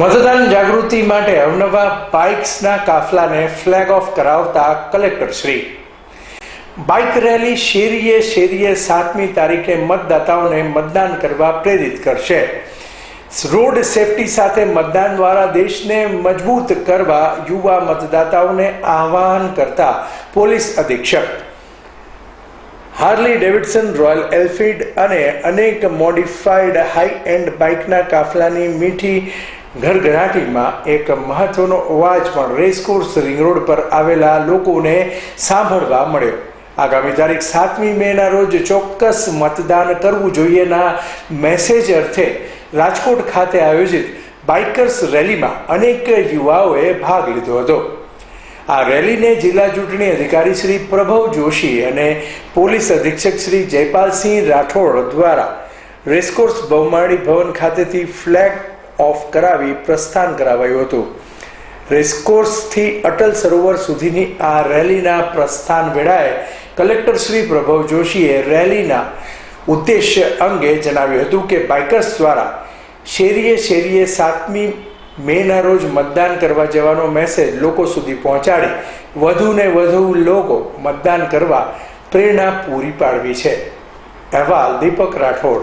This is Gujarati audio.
મતદાન જાગૃતિ માટે અવનવા બાઇક્સના કાફલાને ફ્લેગ ઓફ કરાવતા કલેક્ટર શ્રી. બાઇક રેલી શેરીએ શેરીએ સાતમી તારીખે મતદાતાઓને મતદાન કરવા પ્રેરિત કરશે. રોડ સેફટી સાથે મતદાન દ્વારા દેશને મજબૂત કરવા યુવા મતદાતાઓને આહવાન કરતા પોલીસ અધિક્ષક. હાર્લી ડેવિડસન, રોયલ એલફિલ્ડ અને અનેક મોડિફાઈડ હાઈ એન્ડ બાઇકના કાફલાની મીઠી ઘરઘરાટીમાં એક મહત્વનો અવાજ પણ રેસકોર્સ રિંગ રોડ પર આવેલા લોકોને સાંભળવા મળ્યો. આગામી તારીખ સાતમી મેના રોજ ચોક્કસ મતદાન કરવું જોઈએના મેસેજ અર્થે રાજકોટ ખાતે આયોજિત બાઇકર્સ રેલીમાં અનેક યુવાઓએ ભાગ લીધો હતો. આ રેલીને જિલ્લા ચૂંટણી અધિકારી શ્રી પ્રભવ જોશી અને પોલીસ અધિક્ષક શ્રી જયપાલસિંહ રાઠોડ દ્વારા રેસકોર્સ બહુમાળી ભવન ખાતેથી ફ્લેગ ઓફ કરાવી પ્રસ્થાન કરાવાયું હતું. રેસકોર્સથી અટલ સરોવર સુધીની આ રેલીના પ્રસ્થાન વેળાએ કલેક્ટર શ્રી પ્રભવ જોશીએ રેલીના ઉદ્દેશ્ય અંગે જણાવ્યું હતું કે બાઇકર્સ દ્વારા શેરીએ શેરીએ સાતમી મેના રોજ મતદાન કરવા જવાનો મેસેજ લોકો સુધી પહોંચાડી વધુને વધુ લોકો મતદાન કરવા પ્રેરણા પૂરી પાડવી છે. અહેવાલ દીપક રાઠોડ.